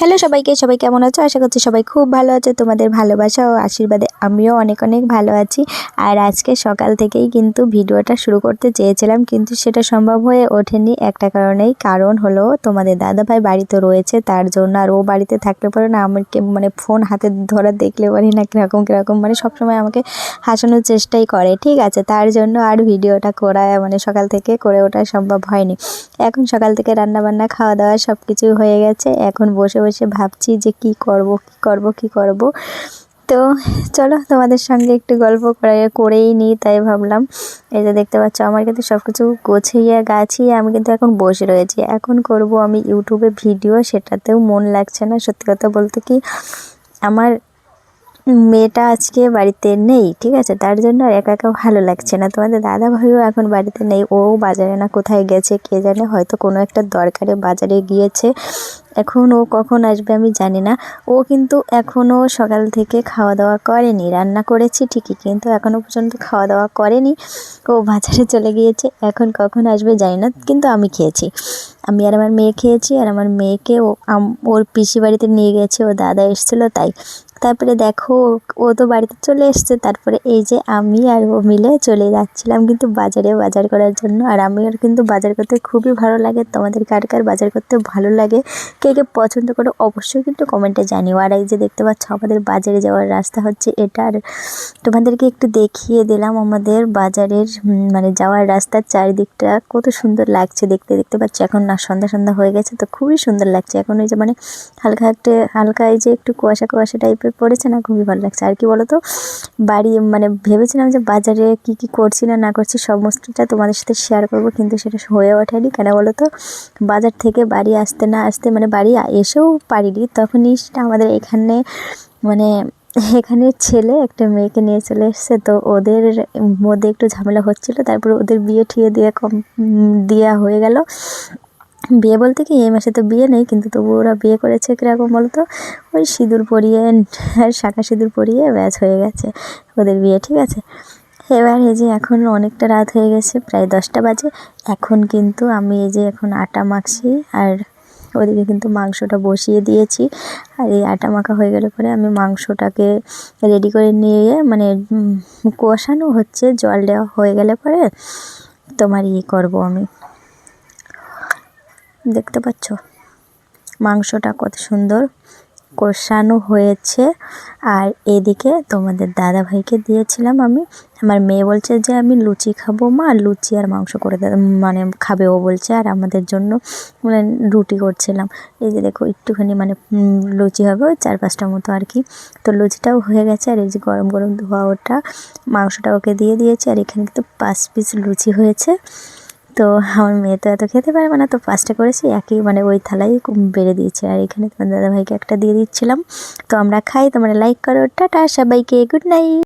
Hello সবাইকে, সবাই কেমন আছো? আশা করছি সবাই খুব ভালো আছে, তোমাদের ভালোবাসা ও আশীর্বাদে আমিও অনেক অনেক ভালো আছি। আর আজকে সকাল থেকেই কিন্তু ভিডিওটা শুরু করতে চেয়েছিলাম, কিন্তু সেটা সম্ভব হয়ে ওঠেনি। একটা কারণেই কারণ হলো, তোমাদের দাদা দাদাভাই বাড়িতে রয়েছে, তার জন্য আর ও বাড়িতে থাকলে পরে না, আমাকে মানে ফোন হাতে ধরা দেখলে পারি না, কীরকম কীরকম মানে সবসময় আমাকে হাসানোর চেষ্টাই করে, ঠিক আছে? তার জন্য আর ভিডিওটা করা মানে সকাল থেকে করে ওঠা সম্ভব হয়নি। এখন সকাল থেকে রান্না বান্না খাওয়া দাওয়া সব কিছু হয়ে গেছে, এখন বসে বসে ভাবছি যে কি করব কি করব কি করব। তো চলো তোমাদের সঙ্গে একটু গল্প করা করেই নিই, তাই ভাবলাম। এই যে দেখতে পাচ্ছ, আমার কিন্তু সব কিছু গোছিয়ে গাছিয়ে আমি কিন্তু এখন বসে রয়েছি। এখন করব আমি ইউটিউবে ভিডিও, সেটাতেও মন লাগছে না। সত্যি কথা বলতে কি, আমার মেয়েটা আজকে বাড়িতে নেই, ঠিক আছে? তার জন্য আর একা একা ভালো লাগছে না। তোমাদের দাদা ভাইও এখন বাড়িতে নেই। ও বাজারে না কোথায় গেছে কে জানে? হয়তো কোনো একটা দরকারে বাজারে গিয়েছে। এখন ও কখন আসবে আমি জানি না। ও কিন্তু এখনও সকাল থেকে খাওয়া দাওয়া করেনি। রান্না করেছি ঠিকই, কিন্তু এখনও পর্যন্ত খাওয়া দাওয়া করেনি। ও বাজারে চলে গিয়েছে। এখন কখন আসবে জানি না, কিন্তু আমি খেয়েছি। আমি আর আমার মেয়ে খেয়েছি আর আমার মেয়েকে ও ওর পিসি বাড়িতে নিয়ে গেছে। ও দাদা এসেছিল, তাই তারপরে দেখো, ও তো বাড়িতে চলে এসছে। তারপরে এই যে আমি আর ও মিলে চলে যাচ্ছিলাম কিন্তু বাজারে বাজার করার জন্য। আর আমি আর কিন্তু বাজার করতে খুবই ভালো লাগে। তোমাদের কার কার বাজার করতে ভালো লাগে, কে কে পছন্দ করো অবশ্যই কিন্তু কমেন্টে জানিও। আর এই যে দেখতে পাচ্ছ, আমাদের বাজারে যাওয়ার রাস্তা হচ্ছে এটা। আর তোমাদেরকে একটু দেখিয়ে দিলাম আমাদের বাজারের মানে যাওয়ার রাস্তার চারিদিকটা। কত সুন্দর লাগছে দেখতে দেখতে পাচ্ছি? এখন না, সন্ধ্যা সন্ধ্যা হয়ে গেছে তো খুবই সুন্দর লাগছে। এখন ওই যে মানে হালকা একটা হালকা এই যে একটু কুয়াশা কুয়াশা টাইপের পড়েছে না খুবই ভালো লাগছে। আর কি বলো তো বাড়ি মানে ভেবেছিলাম যে বাজারে কি কি করছি না না করছি সমস্তটা তোমাদের সাথে শেয়ার করব, কিন্তু সেটা হয়ে ওঠেনি। কেন বলো তো বাজার থেকে বাড়ি আসতে না আসতে মানে বাড়ি এসেও পারিনি। তখনই সেটা আমাদের এখানে মানে এখানে ছেলে একটা মেয়েকে নিয়ে চলে এসছে, তো ওদের মধ্যে একটু ঝামেলা হচ্ছিল, তারপর ওদের বিয়ে ঠিয়ে দিয়ে কম দেওয়া হয়ে গেল। বিয়ে বলতে কি এই মাসে তো বিয়ে নেই, কিন্তু তবু ওরা বিয়ে করেছে কীরকম বলতো? ওই সিঁদুর পরিয়ে, আর শাঁখা সিঁদুর পরিয়ে ব্যাচ হয়ে গেছে, ওদের বিয়ে, ঠিক আছে? এবার এই যে এখন অনেকটা রাত হয়ে গেছে, প্রায় দশটা বাজে, এখন কিন্তু আমি এই যে এখন আটা মাখছি, আর ওদিকে কিন্তু মাংসটা বসিয়ে দিয়েছি, আর এই আটা মাখা হয়ে গেলে পরে আমি মাংসটাকে রেডি করে নিয়ে মানে কষানো হচ্ছে, জল দেওয়া হয়ে গেলে পরে তোমার ইয়ে করব আমি। দেখতে পাচ্ছ? মাংসটা কত সুন্দর কষানো হয়েছে। আর এদিকে তোমাদের দাদা ভাইকে দিয়েছিলাম আমি। আমার মেয়ে বলছে যে, আমি লুচি খাব মা, লুচি আর মাংস করে মানে খাবে ও বলছে। আর আমাদের জন্য মানে রুটি করছিলাম। এই যে দেখো, একটুখানি মানে লুচি হবে ওই চার পাঁচটা মতো আর কি। তো লুচিটাও হয়ে গেছে। আর এই যে গরম গরম ধোয়া ওটা, মাংসটা ওকে দিয়ে দিয়েছে। আর এখানে কিন্তু পাঁচ পিস লুচি হয়েছে। তো আমার মেয়ে তো এত খেতে পারবে না, তো পাঁচটা করেছি, একই মানে ওই থালাই বেড়ে দিয়েছে। আর এখানে তোমার দাদাভাইকে একটা দিয়ে দিচ্ছিলাম। তো আমরা খাই, তোমরা লাইক করো, টাটা, সবাইকে গুড নাইট